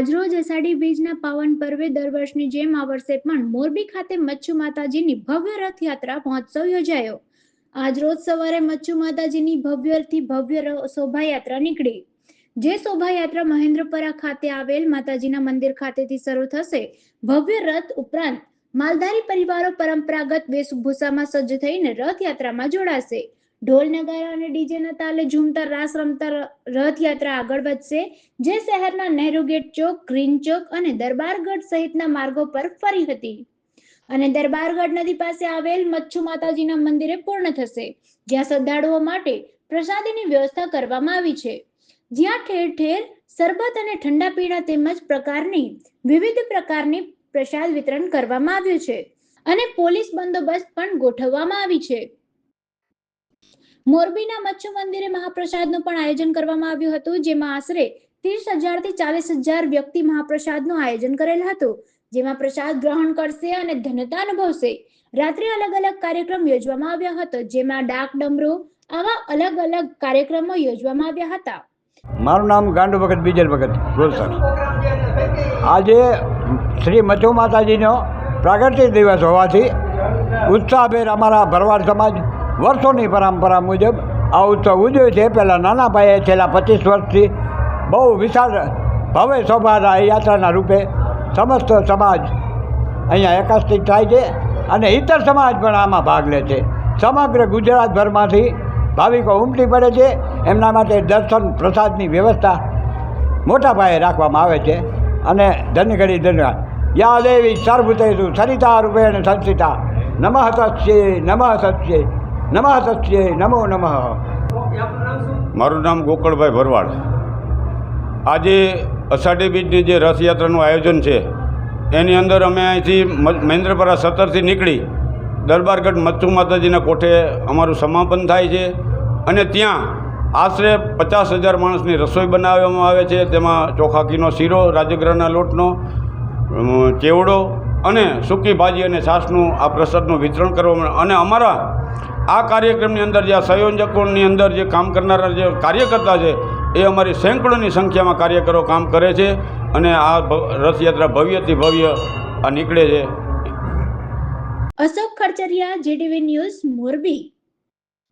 આજરોજ અષાઢી બીજના પાવન પર્વે દર વર્ષની જેમ આ વર્ષે પણ મોરબી ખાતે મચ્છુ માતાજીની ભવ્ય રથયાત્રા મહોત્સવ યોજાયો. આજરોજ સવારે મચ્છુ માતાજીની ભવ્યથી ભવ્ય શોભાયાત્રા નીકળી. જે શોભાયાત્રા મહેન્દ્રપરા ખાતે આવેલ માતાજીના મંદિર ખાતેથી શરૂ થશે. ભવ્ય રથ ઉપરાંત માલધારી પરિવારો પરંપરાગત વેશભૂષામાં સજ્જ થઈને રથયાત્રામાં જોડાશે. ઢોલ નગારા અને ડીજેના તાલે ઝૂમતા રાસ રમતા રથયાત્રા આગળ વધશે. જે શહેરના નહેરુ ગેટ ચોક, ગ્રીન ચોક અને દરબારગઢ સહિતના માર્ગો પર ફરી હતી. અને દરબારગઢ નદી પાસે આવેલ મચ્છુ માતાજીના મંદિરે પૂર્ણ થશે. જ્યાં શ્રદ્ધાળુઓ માટે પ્રસાદીની વ્યવસ્થા કરવામાં આવી છે. જ્યાં ઠેર ઠેર સરબત અને ઠંડા પીણા તેમજ પ્રકારની વિવિધ પ્રકારની પ્રસાદ વિતરણ કરવામાં આવ્યું છે. અને પોલીસ બંદોબસ્ત પણ ગોઠવવામાં આવી છે. મોરબીના મચ્છુ મંદિરે મહાપ્રસાદનું પણ આયોજન કરવામાં આવ્યું હતું, જેમાં આશરે ત્રીસ હજારથી ચાલીસ હજાર વ્યક્તિ મહાપ્રસાદનું આયોજન કરેલ હતું, જેમાં પ્રસાદ ગ્રહણ કરશે અને ધન્યતા અનુભવશે. રાત્રે અલગ અલગ કાર્યક્રમ યોજવામાં આવ્યા હતો, જેમાં ડાક ડમરૂ આવા અલગ અલગ કાર્યક્રમો યોજવામાં આવ્યા હતા. મારું નામ ગાંડુ ભગત, બીજલ ભગત, ગોલસર. આજે શ્રી મચ્છુ માતાજીનો પ્રાગટ્ય દિવસ હોવાથી ઉત્સાહભેર અમારા ભરવાડ સમાજ વર્ષોની પરંપરા મુજબ આ તો ઉજવે છે. પહેલાં નાના ભાઈએ છેલ્લા પચીસ વર્ષથી બહુ વિશાળ ભવ્ય શોભાના યાત્રાના રૂપે સમસ્ત સમાજ અહીંયા એકત્રિત થાય છે અને ઇતર સમાજ પણ આમાં ભાગ લે છે. સમગ્ર ગુજરાતભરમાંથી ભાવિકો ઉમટી પડે છે. એમના માટે દર્શન પ્રસાદની વ્યવસ્થા મોટા પાયે રાખવામાં આવે છે. અને ધન્યઘડી ધન્યવાદ યા દેવી સર્વભૂતેષુ સરિતા રૂપેણ સંસ્થિતા નમઃ તસ્યે નમઃ તસ્યે નમઃ તસ્યે નમો નમઃ. મારું નામ ગોકળભાઈ ભરવાડ. આજે અષાઢી બીજની જે રથયાત્રાનું આયોજન છે, એની અંદર અમે અહીંથી મહેન્દ્રપરા સત્તરથી નીકળી દરબારગઢ મચ્છુ માતાજીના કોઠે અમારું સમાપન થાય છે અને ત્યાં આશરે પચાસ હજાર માણસની રસોઈ બનાવવામાં આવે છે. તેમાં ચોખાકીનો શીરો, રાજગરાના લોટનો ચેવડો અને સૂકી ભાજી અને છાશનું આ પ્રસાદનું વિતરણ કરવામાં અને અમારા આ કાર્યક્રમની અંદર જે આ સંયોજકોની અંદર જે કામ કરનારા જે કાર્યકર્તા છે, એ અમારી સેંકડોની સંખ્યામાં કાર્યકરો કામ કરે છે અને આ રથયાત્રા ભવ્યથી ભવ્ય આ નીકળે છે. Ashok Kharchariya JTV news Morbi.